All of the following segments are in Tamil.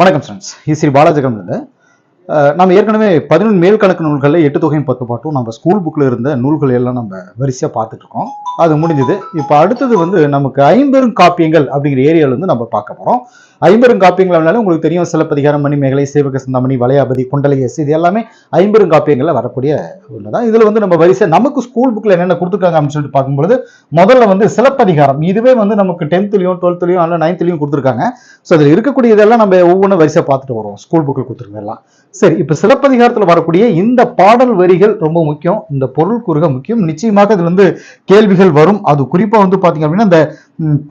வணக்கம் ஃப்ரெண்ட்ஸ் இது ஸ்ரீ பாலாஜகம் நம்ம ஏற்கனவே பதினொன்று மேல் கணக்கு நூல்களில் எட்டு தொகையும் பத்து பாட்டும் நம்ம ஸ்கூல் புக்கில் இருந்த நூல்கள் எல்லாம் நம்ம வரிசையாக பார்த்துட்டு இருக்கோம். அது முடிஞ்சது. இப்போ அடுத்தது வந்து நமக்கு ஐம்பெரும் காப்பியங்கள் அப்படிங்கிற ஏரியாவில் வந்து நம்ம பார்க்க போகிறோம் ஐம்பெரும் காப்பியங்களாலும் உங்களுக்கு தெரியும். சிலப்பதிகாரம் மணிமேகலை சேவக சிந்தாமணி வளையாபதி குண்டலையஸ் இது எல்லாமே ஐம்பெரும் காப்பியங்களில் வரக்கூடிய ஒன்று தான் இதில் வந்து நம்ம வரிசை நமக்கு ஸ்கூல் புக்கில் என்னென்ன கொடுத்துருக்காங்க அப்படின்னு சொல்லிட்டு பார்க்கும்பொழுது முதல்ல வந்து சிலப்பதிகாரம் இதுவே வந்து நமக்கு டென்த்லையும் டுவெல்த்லையும் அல்ல நைன்த்லையும் கொடுத்துருக்காங்க. ஸோ அதில் இருக்கக்கூடிய இதெல்லாம் நம்ம ஒவ்வொன்றும் வரிசை பார்த்துட்டு வரோம் ஸ்கூல் புக்கில் கொடுத்துருங்க எல்லாம். சரி இப்போ சிலப்பதிகாரத்தில் வரக்கூடிய இந்த பாடல் வரிகள் ரொம்ப முக்கியம். இந்த பொருள் கூறுக முக்கியம். நிச்சயமாக இதுல வந்து கேள்விகள் வரும். அது குறிப்பாக வந்து பார்த்தீங்க அப்படின்னா இந்த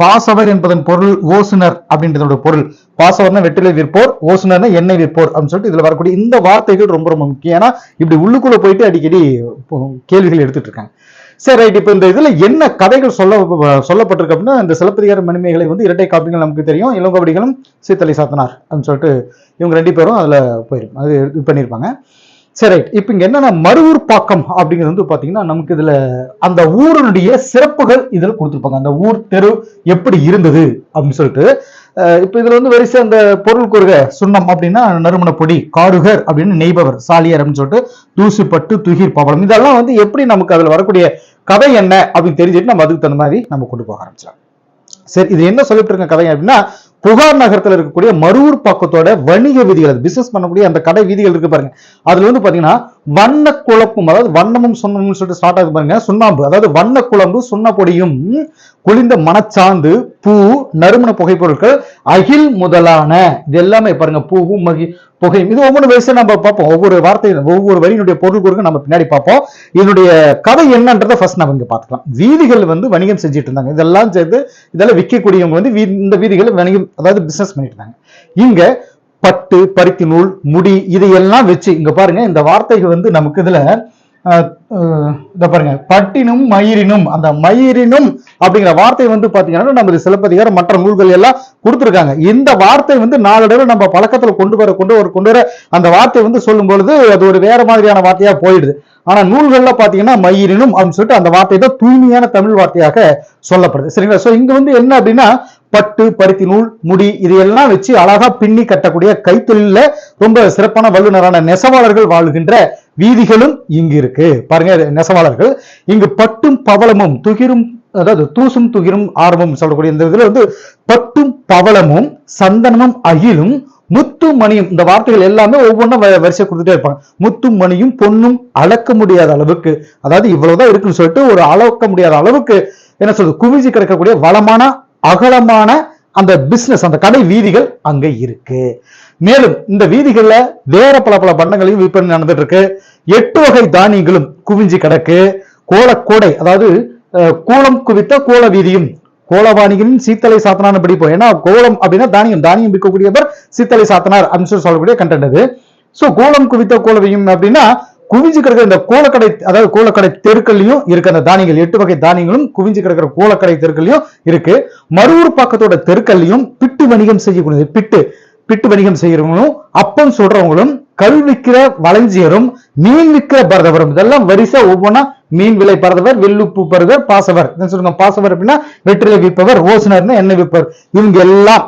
பாசவர் என்பதன் பொருள் ஓசுனர் அப்படின்றதோட பொருள். பாசவர்னா வெற்றிலை விற்போர் ஓசுனர்னா எண்ணெய் விற்போர் அப்படின்னு சொல்லிட்டு இதுல வரக்கூடிய இந்த வார்த்தைகள் ரொம்ப ரொம்ப முக்கியம். ஏன்னா இப்படி உள்ளுக்குள்ள போயிட்டு அடிக்கடி கேள்விகள் எடுத்துட்டு இருக்காங்க. சரி ரைட் இப்போ இந்த இதுல என்ன கதைகள் சொல்ல சொல்லப்பட்டிருக்கு அப்படின்னா இந்த சிலப்பதிகார மனிமைகளை வந்து இரட்டை காப்பிகள் நமக்கு தெரியும். இளங்கோவடிகளும் சீத்தலை சாத்தனார் அப்படின்னு சொல்லிட்டு இவங்க ரெண்டு பேரும் அதுல போயிருக்கும் அது இது பண்ணியிருப்பாங்க சரி ரைட் இப்போ இங்க என்னன்னா மருவூர் பாக்கம் அப்படிங்கிறது வந்து பாத்தீங்கன்னா நமக்கு இதுல அந்த ஊரினுடைய சிறப்புகள் இதுல கொடுத்துருப்பாங்க. அந்த ஊர் தெரு எப்படி இருந்தது அப்படின்னு சொல்லிட்டு. இப்ப இப்போ இதுல வந்து வரிசை அந்த பொருள் கூறுக சுண்ணம் அப்படின்னா நறுமண பொடி காடுகர் அப்படின்னு நெய்பவர் சாலியர் அப்படின்னு சொல்லிட்டு தூசுப்பட்டு துகிர் பவளம். இதெல்லாம் வந்து எப்படி நமக்கு அதுல வரக்கூடிய கதை என்ன அப்படின்னு தெரிஞ்சுட்டு நம்ம அதுக்கு தகுந்த மாதிரி நம்ம கொண்டு போக ஆரம்பிச்சோம் சரி இது என்ன சொல்லிட்டு இருக்க கதை அப்படின்னா புகார் நகரத்தில் இருக்கக்கூடிய மருவூர் பக்கத்தோட வணிக வீதிகள் பிசினஸ் பண்ணக்கூடிய அந்த கடை வீதிகள் இருக்கு பாருங்க. அதுல வந்து பாத்தீங்கன்னா வண்ண குழப்பும் அதாவது வண்ணமும் சுண்ணமும் சொல்லிட்டு ஸ்டார்ட் ஆகுது பாருங்க. சுண்ணாம்பு அதாவது வண்ண குழம்பு சுண்ண பொடியும் குளிர்ந்த மனச்சாந்து பூ நறுமண புகைப்பொருட்கள் அகில் முதலான இது எல்லாமே பாருங்க பூவும் மகி புகையும் இது ஒவ்வொரு வயசு நம்ம பார்ப்போம். ஒவ்வொரு வார்த்தை ஒவ்வொரு வரியினுடைய பொருள் கூறுக்கு நம்ம பின்னாடி பார்ப்போம். இதனுடைய கதை என்னன்றதை ஃபர்ஸ்ட் நம்ம இங்க பார்த்துக்கலாம். வீதிகள் வந்து வணிகம் செஞ்சுட்டு இருந்தாங்க. இதெல்லாம் சேர்த்து இதெல்லாம் விற்கக்கூடியவங்க வந்து வீ- இந்த வீதிகள் வணிகம் அதாவது பிசினஸ் பண்ணிட்டு இருந்தாங்க. இங்க பட்டு பருத்தி நூல் முடி இதையெல்லாம் வச்சு இங்க பாருங்க இந்த வார்த்தைகள் வந்து நமக்கு இதுல இதை இத பாருங்க. பட்டினும் மயிரினும் அந்த மயிரினும் அப்படிங்கிற வார்த்தை வந்து பாத்தீங்கன்னா நமது சிலப்பதிகாரம் மற்ற நூல்கள் எல்லாம் கொடுத்துருக்காங்க. இந்த வார்த்தை வந்து நாளடைவில் நம்ம பழக்கத்துல கொண்டு வர கொண்டு வர கொண்டு வர அந்த வார்த்தை வந்து சொல்லும் பொழுது அது ஒரு வேற மாதிரியான வார்த்தையா போயிடுது. ஆனா நூல்கள்ல பாத்தீங்கன்னா மயிரினும் அப்படின்னு சொல்லிட்டு அந்த வார்த்தை தான் தூய்மையான தமிழ் வார்த்தையாக சொல்லப்படுது. சரிங்களா? சோ இங்க வந்து என்ன அப்படின்னா பட்டு பருத்தி நூல் முடி இதையெல்லாம் வச்சு அழகா பின்னி கட்டக்கூடிய கைத்தொழில ரொம்ப சிறப்பான வல்லுநரான நெசவாளர்கள் வாழ்கின்ற வீதிகளும் இங்கு இருக்கு பாருங்க நெசவாளர்கள். இங்கு பட்டும் பவளமும் துகிரும் அதாவது தூசும் துகிரும் ஆரம்பம் சொல்லக்கூடிய இந்த இதுல வந்து பட்டும் பவளமும் சந்தனமும் அகிலும் முத்து மணியும் இந்த வார்த்தைகள் எல்லாமே ஒவ்வொன்றும் வ- வரிசை கொடுத்துட்டே இருப்பாங்க. முத்தும் மணியும் பொண்ணும் அளக்க முடியாத அளவுக்கு அதாவது இவ்வளவுதான் இருக்குன்னு சொல்லிட்டு ஒரு அளக்க முடியாத அளவுக்கு என்ன சொல்றது குவிஞ்சு கிடக்கக்கூடிய வளமான அகலமான அந்த பிசினஸ் அந்த கடை வீதிகள் அங்க இருக்கு. மேலும் இந்த வீதிகள்ல வேற பல பல பண்டங்களையும் விற்பனை நடந்துட்டு இருக்கு எட்டு வகை தானியங்களும் குவிஞ்சு கிடக்கு. கோலக்கோடை அதாவது அஹ், கூலம் குவித்த கோல வீதியும் கோலவாணிகளின் சீத்தலை சாத்தனார்னு படிப்போம் ஏன்னா கோலம் அப்படின்னா தானியம் தானியம் விற்கக்கூடியவர் சீத்தலை சாத்தனார் அப்படின்னு சொல்லி சொல்லக்கூடிய கண்டென்ட் அது. சோ கோலம் குவித்த கோலவியும் அப்படின்னா குவிஞ்சு கிடக்கிற இந்த கோலக்கடை அதாவது கோலக்கடை தெருக்கள்லையும் இருக்கு. அந்த தானியங்கள் எட்டு வகை தானியங்களும் குவிஞ்சு கிடக்கிற கோலக்கடை தெருக்கள்லையும் இருக்கு. மறுவூர் பக்கத்தோட தெருக்கள்லையும் பிட்டு வணிகம் செய்யக்கூடியது. பிட்டு பிட்டு வணிகம் செய்யறவங்களும் அப்பம் சொல்றவங்களும் கல் விற்கிற வளைஞ்சியரும் மீன் விற்கிற பரதவரும். இதெல்லாம் வரிசை ஒவ்வொன்றா மீன் விலை பரதவர் வெள்ளுப்பு பரதவர் பாசவர். என்ன சொல்லுங்க பாசவர் அப்படின்னா வெற்றிலை விற்பவர் ஓசுனர்னு எண்ணெய் விற்பவர். இவங்க எல்லாம்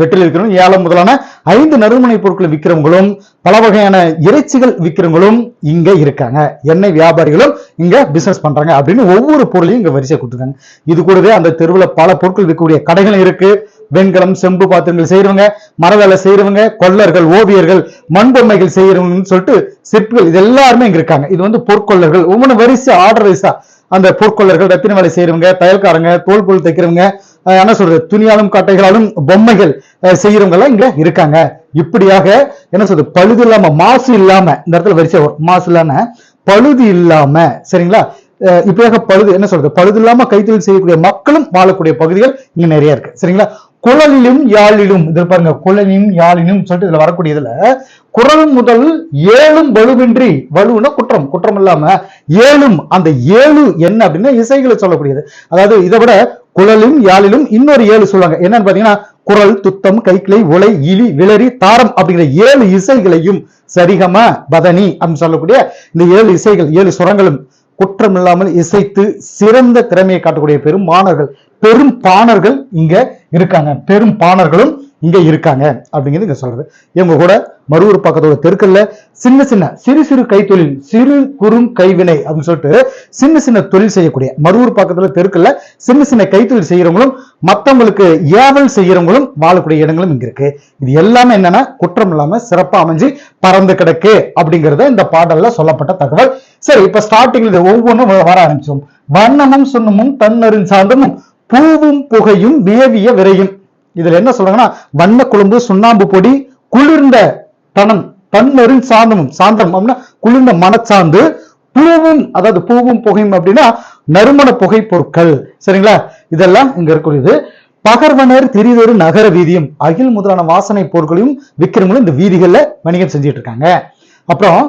வெற்றில் இருக்கிறவங்க ஏலம் முதலான ஐந்து நறுமணை பொருட்களை விற்கிறவங்களும் பல வகையான இறைச்சிகள் விற்கிறவங்களும் இங்க இருக்காங்க. எண்ணெய் வியாபாரிகளும் இங்க பிசினஸ் பண்றாங்க அப்படின்னு ஒவ்வொரு பொருளையும் இங்க வரிசை கொடுத்துருக்காங்க. இது கூடவே அந்த தெருவுல பல பொருட்கள் விற்கக்கூடிய கடைகளும் இருக்கு. வெண்கலம் செம்பு பாத்திரங்கள் செய்யறவங்க மர வேலை செய்யறவங்க கொல்லர்கள் ஓவியர்கள் மண்பொம்மைகள் செய்யறவங்கன்னு சொல்லிட்டு சிற்பிகள் இது எல்லாருமே இங்க இருக்காங்க. இது வந்து பொற்கொள்ளர்கள். ஒவ்வொன்று வரிசை ஆர்டர் வைஸா அந்த பொற்கொள்ளர்கள் ரத்தின வேலை செய்யறவங்க தையல்காரங்க தோல் பொருள் தைக்கிறவங்க என்ன சொல்றது? துணியாலும் கட்டைகளாலும் பொம்மைகள் அஹ் செய்யறவங்க எல்லாம் இங்க இருக்காங்க. இப்படியாக என்ன சொல்றது? பழுது இல்லாம மாசு இல்லாம இந்த இடத்துல வரிசை வரும். மாசு இல்லாம பழுது இல்லாம சரிங்களா? இப்படியாக பழுது என்ன சொல்றது? பழுது இல்லாம கைத்தொழில் செய்யக்கூடிய மக்களும் வாழக்கூடிய பகுதிகள் இங்க நிறைய இருக்கு சரிங்களா? குழலிலும் யாழிலும் இதில் பாருங்க குழலிலும் யாழிலும் சொல்லிட்டு இதுல வரக்கூடியதுல குரல் முதல் ஏழும் வலுவின்றி வலுன்னா குற்றம் குற்றம் இல்லாம ஏழும் அந்த ஏழு என்ன அப்படின்னா இசைகளை சொல்லக்கூடியது. அதாவது இதை விட குழலும் யாழிலும் இன்னொரு ஏழு சொல்லுவாங்க. என்னன்னு பாத்தீங்கன்னா குரல் துத்தம் கைக்கிளை உலை இலி விளரி தாரம் அப்படிங்கிற ஏழு இசைகளையும் சரிகம பதனி அப்படின்னு சொல்லக்கூடிய இந்த ஏழு இசைகள் ஏழு சுரங்களும் குற்றம் இல்லாமல் இசைத்து சிறந்த திறமையை காட்டக்கூடிய பெரும் மாணவர்கள் பெரும் பாணர்கள் இங்க இருக்காங்க. பெரும் பாணர்களும் இங்க இருக்காங்க அப்படிங்கிறது இங்க சொல்றது. இவங்க கூட மறுவூர் பக்கத்தோட தெருக்கல்ல சின்ன சின்ன சிறு சிறு கைத்தொழில் சிறு குறும் கைவினை அப்படின்னு சொல்லிட்டு சின்ன சின்ன தொழில் செய்யக்கூடிய மறுவூர் பக்கத்துல தெருக்கல்ல சின்ன சின்ன கைத்தொழில் செய்யறவங்களும் மத்தவங்களுக்கு ஏவல் செய்யறவங்களும் வாழக்கூடிய இடங்களும் இங்க இருக்கு. இது எல்லாமே என்னன்னா குற்றம் இல்லாம சிறப்பா அமைஞ்சு பறந்து கிடக்கு அப்படிங்கறத இந்த பாடல்ல சொல்லப்பட்ட தகவல். சரி இப்ப ஸ்டார்டிங்ல இது ஒவ்வொன்றும் வர ஆரம்பிச்சோம். வண்ணமும் சுண்ணமும் தன்னறின் சாந்தமும் பூவும் புகையும் வியவிய விரையும். இதுல என்ன சொல்றாங்கன்னா வண்ண குழம்பு சுண்ணாம்பு பொடி குளிர்ந்த தனம் தன்னறின் சாந்தமும் சாந்தம் அப்படின்னா குளிர்ந்த மனச்சாந்து பூவும் அதாவது பூவும் புகையும் அப்படின்னா நறுமண புகை பொருட்கள். சரிங்களா? இதெல்லாம் இங்க இருக்கக்கூடியது. பகர்வனர் திரிதொரு நகர வீதியும் அகில் முதலான வாசனை பொருட்களையும் விற்கிறவங்களும் இந்த வீதிகளில் வணிகம் செஞ்சுட்டு இருக்காங்க. அப்புறம்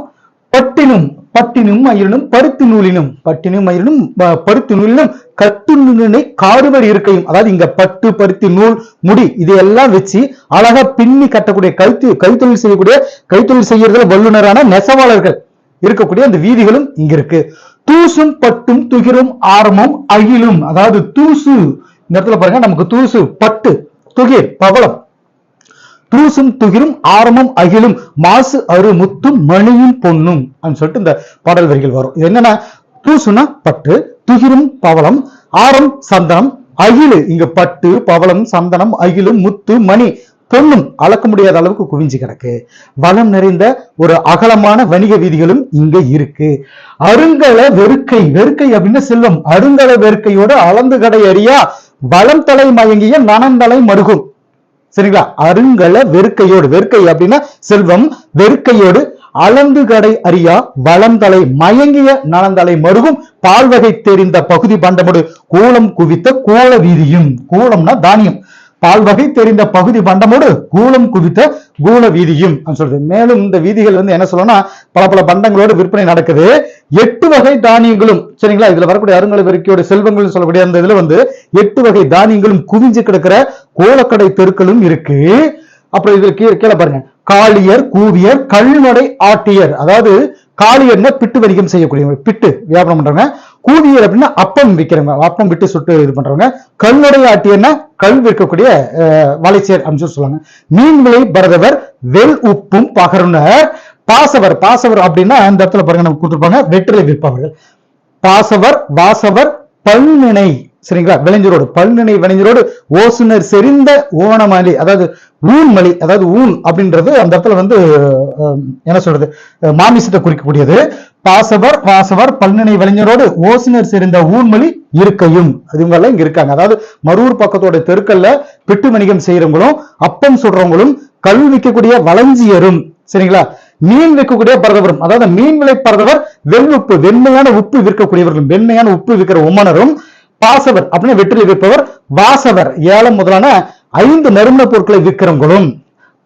பட்டினம் பட்டினும் மயிலினும் பருத்தி நூலினும் பட்டினும் மயிலினும் பருத்தி நூலினும் கட்டு நூலினை காடுவர் இருக்கையும். அதாவது இங்க பட்டு பருத்தி நூல் முடி இதையெல்லாம் வச்சு அழகா பின்னி கட்டக்கூடிய கைத்து கைத்தொழில் செய்யக்கூடிய கைத்தொழில் செய்யறதுல வல்லுநரான நெசவாளர்கள் இருக்கக்கூடிய அந்த வீதிகளும் இங்க இருக்கு. தூசும் பட்டும் துகிரும் ஆரமும் அகிலும். அதாவது தூசு. இந்த இடத்துல பாருங்க நமக்கு தூசு பட்டு துகிர் பவளம். தூசும் துகிரும் ஆரமும் அகிலும் மாசு அரு முத்தும் மணியும் பொண்ணும் அப்படின்னு சொல்லிட்டு இந்த பாடல் வரிகள் வரும். இது என்னன்னா தூசுனா பட்டு துகிரும் பவளம் ஆரம் சந்தனம் அகிலு இங்க பட்டு பவளம் சந்தனம் அகிலும் முத்து மணி பொண்ணும் அளக்க முடியாத அளவுக்கு குவிஞ்சு கிடக்கு. வளம் நிறைந்த ஒரு அகலமான வணிக வீதிகளும் இங்க இருக்கு. அருங்கல வெறுக்கை வெறுக்கை அப்படின்னு செல்வம் அருங்கல வெறுக்கையோட அளந்து கடையறியா வளம் தலை மயங்கிய நனந்தலை மருகும். சரிங்களா? அருங்கல வெறுக்கையோடு வெறுக்கை அப்படின்னா செல்வம் வெறுக்கையோடு அளந்து கடை அறியா வளந்தலை மயங்கிய நலந்தலை மருகும் பால்வகை தெரிந்த பகுதி பண்டமோடு கூலம் குவித்த கூல வீதியும் கூலம்னா தானியம். பால் வகை தெரிந்த பகுதி பண்டமோடு கூலம் குவித்த கூல வீதியும் சொல்றது. மேலும் இந்த வீதிகள் வந்து என்ன சொல்லணும்னா பல பல பண்டங்களோடு விற்பனை நடக்குது. எட்டு வகை தானியங்களும் சரிங்களா? இதுல வரக்கூடிய அருங்கலை வெறுக்கையோட செல்வங்கள் சொல்லக்கூடிய அந்த இதுல வந்து எட்டு வகை தானியங்களும் குவிஞ்சு கிடக்கிற கோலக்கடை தெருக்களும் இருக்கு. அப்புறம் இதுல கீழே கீழே பாருங்க. காளியர் கூவியர் கல்நடை ஆட்டியர். அதாவது காளியர்னா பிட்டு வணிகம் செய்யக்கூடியவங்க. பிட்டு வியாபாரம் பண்றவங்க. கூவியர் அப்படின்னா அப்பம் விற்கிறவங்க அப்பம் விட்டு சுட்டு இது பண்றவங்க. கல்நடை ஆட்டியன்னா கல் விற்கக்கூடிய வலைச்சேர் அப்படின்னு சொல்லுவாங்க. மீன் விலை பரதவர் வெல் உப்பும் பகருனர். பாசவர் பாசவர் அப்படின்னா அந்த இடத்துல பாருங்க நம்ம கொடுத்துருப்பாங்க வெற்றிலை விற்பவர்கள். பாசவர் வாசவர் பல்நினை சரிங்களா? விளைஞரோடு பல்நினை விளைஞரோடு ஓசுனர் செறிந்த ஓணமலி அதாவது ஊன்மலி அதாவது ஊன் அப்படின்றது அந்த இடத்துல வந்து என்ன சொல்றது? மாமிசத்தை குறிக்கக்கூடியது. பாசவர் வாசவர் பல்நினை விளைஞரோடு ஓசுனர் சேர்ந்த ஊன்மொழி இருக்கையும். அது இங்க இருக்காங்க. அதாவது மரூர் பக்கத்தோட தெருக்கல்ல பிட்டு வணிகம் செய்யறவங்களும் அப்பம் சுடுறவங்களும் கல் விற்கக்கூடிய வளஞ்சியரும். சரிங்களா? மீன் விற்கக்கூடிய பரதவரும். அதாவது மீன் விலை பரதவர் வெண்ணுப்பு வெண்மையான உப்பு விற்கக்கூடியவர்களும் வெண்மையான உப்பு விற்கிற உமனரும் பாசவர் அப்படின்னு வெற்றிலை விற்பவர் வாசவர். ஏலம் முதலான ஐந்து நறுமண பொருட்களை விற்கிறவங்களும்.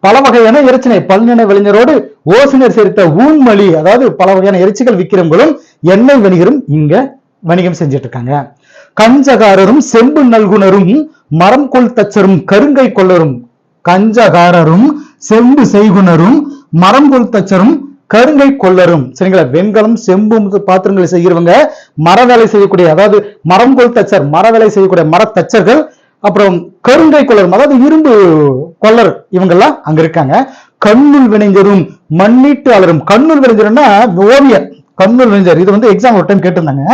பல வகையான இறைச்சினை பல்நினை விளைஞரோடு ஓசினர் சேர்த்த ஊன்மொழி அதாவது பல வகையான இறைச்சிகள் விற்கிறவங்களும் எண்ணெய் வணிகரும் இங்க வணிகம் செஞ்சுட்டு இருக்காங்க கஞ்சகாரரும் செம்பு நல்குனரும் மரம் கொள் தச்சரும் கருங்கை கொள்ளரும் கஞ்சகாரரும் செம்பு செய்குனரும் மரம் கொள் தச்சரும் கருங்கை கொள்ளரும். சரிங்களா? வெண்கலம் செம்பு பாத்திரங்களை செய்கிறவங்க மர வேலை செய்யக்கூடிய அதாவது மரம் கொள் தச்சர் மர வேலை செய்யக்கூடிய மரத்தச்சர்கள் அப்புறம் கருங்கை கொள்ளரும் அதாவது இரும்பு கொள்ளர் இவங்கெல்லாம் அங்க இருக்காங்க. கண்ணுள் வினைஞரும் மண்ணீட்டு அலரும். கண்ணுள் விளைஞர்னா ஓவியர். கண்ணுள் விளைஞர் இது வந்து எக்ஸாம் ஒரு டைம் கேட்டிருந்தாங்க.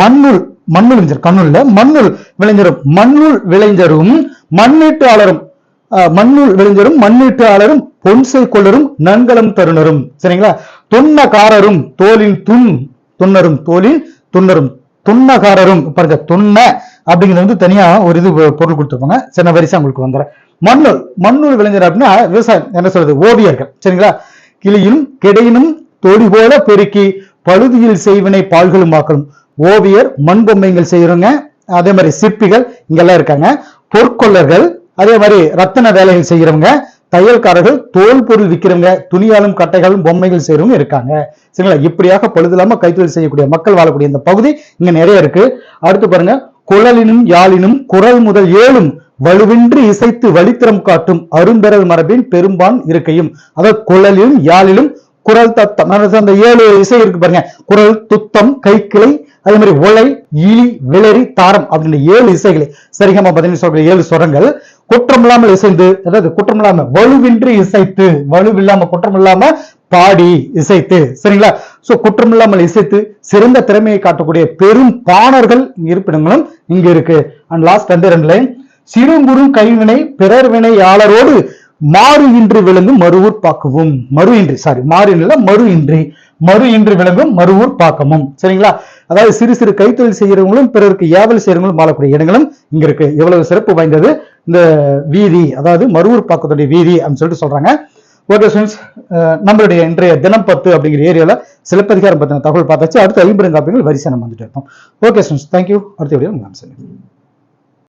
மண்ணுள் மண்ணுள் விளைஞர் கண்ணுள்ல மண்ணுள் விளைஞரும் மண்ணுள் விளைஞரும் மண்ணீட்டு அலரும். மண்ணுள் விளைஞரும் மண்ணீட்டு அலரும் பொன்சை கொள்ளரும் நன்கலம் தருணரும். சரிங்களா? தொன்னகாரரும் தோலின் துண் துன்னரும் தோலின் துன்னரும். துன்னகாரரும் பாருங்க துண்ண அப்படிங்கிறது வந்து தனியா ஒரு இது பொருள் கொடுத்துருப்பாங்க. சின்ன வரிசை உங்களுக்கு வந்துடுறேன் மண்ணூர் மண்ணூர் விளைஞர் அப்படின்னா விவசாயம் என்ன சொல்றது ஓவியர்கள். சரிங்களா? கிளியிலும் கிடையினும் தொடி போல பெருக்கி பழுதியில் செய்வினை பால்களும் ஆக்கலும் ஓவியர் மண் பொம்மைகள் செய்யறவங்க அதே மாதிரி சிற்பிகள் இங்கெல்லாம் இருக்காங்க. பொற்கொள்ளர்கள் அதே மாதிரி ரத்தன வேலைகள் செய்யறவங்க தையல்காரர்கள் தோல் பொருள் விற்கிறவங்க துணியாலும் கட்டைகளும் பொம்மைகள் செய்யறவங்க இருக்காங்க. சரிங்களா? இப்படியாக பழுதில்லாம கைத்தொழில் செய்யக்கூடிய மக்கள் வாழக்கூடிய இந்த பகுதி இங்க நிறைய இருக்கு. அடுத்து பாருங்க குழலினும் யாழினும் குரல் முதல் ஏழும் வலுவின்றி இசைத்து வழித்திறம் காட்டும் அரும்பெறல் மரபின் பெரும்பான் இருக்கையும். அதாவது குழலிலும் யாழிலும் குரல் தத்தம். அந்த ஏழு இசை இருக்கு பாருங்க. குரல் துத்தம் கைக்கிளை அதே மாதிரி ஒலை இழி விளரி தாரம் அப்படின்னு ஏழு இசைகளை சரிகமா பதினெட்டு சொல்ற ஏழு சுரங்கள். குற்றமில்லாமல் இசைந்து அதாவது குற்றமில்லாம வலுவின்றி இசைத்து வலுவில்லாம குற்றமில்லாம பாடி இசைத்து. சரிங்களா? சோ குற்றமில்லாமல் இசைத்து சிறந்த திறமையை காட்டக்கூடிய பெரும் பாணர்கள் இருப்பிடங்களும் இங்க இருக்கு. அண்ட் லாஸ்ட் ரெண்டு ரெண்டு லைன் சிறுகுறு கைவினை பிறர் வினையாளரோடு மாறு இன்று விளங்கும் மறுவூர் பாக்கவும் மறு இன்றி சாரி மாறு இல்ல மறு இன்றி. மறு இன்று விளங்கும் மறுவூர் பாக்கமும் சரிங்களா? அதாவது சிறு சிறு கைத்தொழில் செய்கிறவங்களும் பிறருக்கு ஏவல் செய்கிறவங்களும் வாழக்கூடிய இடங்களும் இங்க இருக்கு. எவ்வளவு சிறப்பு வாய்ந்தது? இந்த வீதி அதாவது மறுவூர் பாக்கத்துடைய வீதி அப்படின்னு சொல்லிட்டு சொல்றாங்க. ஓகே ஸ்டூடெண்ட்ஸ் நம்மளுடைய இன்றைய தினம் பத்து அப்படிங்கிற ஏரியாவில் சிலப்பதிகாரம் பற்றின தகவல் பார்த்தாச்சு. அடுத்து ஐம்பது காப்பியங்கள் வரிசை நம்ம வந்துட்டு இருக்கோம் ஓகே ஸ்டூடெண்ட்ஸ் தேங்க்யூ அடுத்த வீடியோ நான்